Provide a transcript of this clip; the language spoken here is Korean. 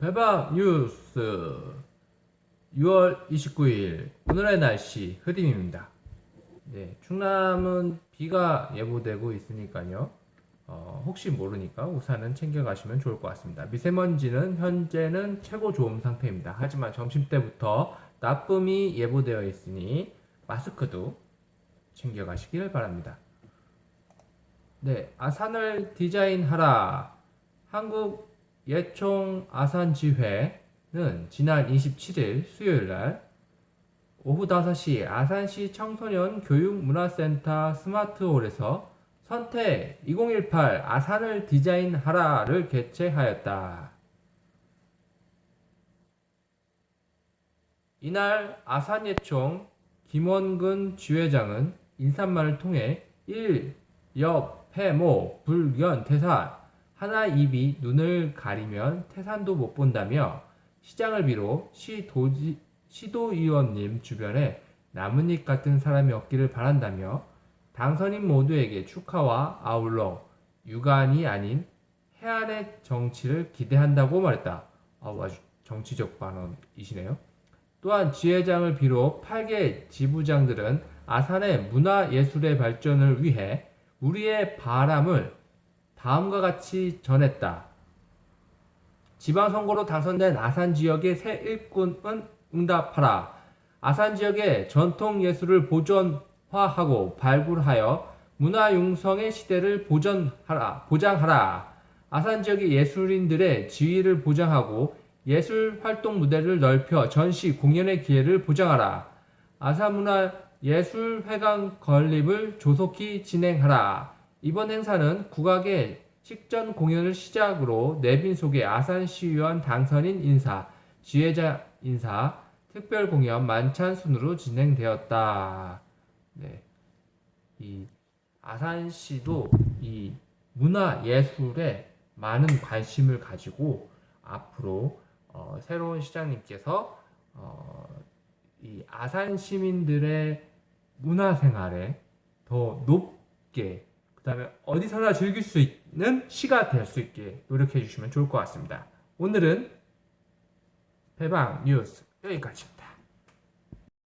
배방 뉴스 6월 29일 오늘의 날씨 흐림입니다. 네, 충남은 비가 예보되고 있으니까요. 어, 혹시 모르니까 우산은 챙겨가시면 좋을 것 같습니다. 미세먼지는 현재는 최고 좋음 상태입니다. 하지만 점심 때부터 나쁨이 예보되어 있으니 마스크도 챙겨가시길 바랍니다. 네, 아산을 디자인하라. 한국 예총 아산지회는 지난 27일 수요일 날 오후 5시 아산시 청소년 교육문화센터 스마트홀에서 선택 2018 아산을 디자인하라를 개최하였다. 이날 아산예총 김원근 지회장은 인사말을 통해 1. 엽, 폐모, 불견, 태산 하나 입이 눈을 가리면 태산도 못 본다며 시장을 비롯 시도지, 시도의원님 주변에 나뭇잎 같은 사람이 없기를 바란다며 당선인 모두에게 축하와 아울러 유관이 아닌 해안의 정치를 기대한다고 말했다. 아우, 아주 정치적 발언이시네요. 또한 지회장을 비롯 8개 지부장들은 아산의 문화예술의 발전을 위해 우리의 바람을 다음과 같이 전했다. 지방선거로 당선된 아산 지역의 새 일꾼은 응답하라. 아산 지역의 전통 예술을 보존화하고 발굴하여 문화 융성의 시대를 보존하라, 보장하라. 아산 지역의 예술인들의 지위를 보장하고 예술 활동 무대를 넓혀 전시 공연의 기회를 보장하라. 아산문화 예술회관 건립을 조속히 진행하라. 이번 행사는 국악의 식전 공연을 시작으로 내빈 속의 아산시의원 당선인 인사, 지회자 인사, 특별 공연 만찬 순으로 진행되었다. 네. 이 아산시도 이 문화 예술에 많은 관심을 가지고 앞으로 어, 새로운 시장님께서 어, 이 아산 시민들의 문화 생활에 더 높게 그 다음에 어디서나 즐길 수 있는 시가 될 수 있게 노력해 주시면 좋을 것 같습니다. 오늘은 배방 뉴스 여기까지입니다.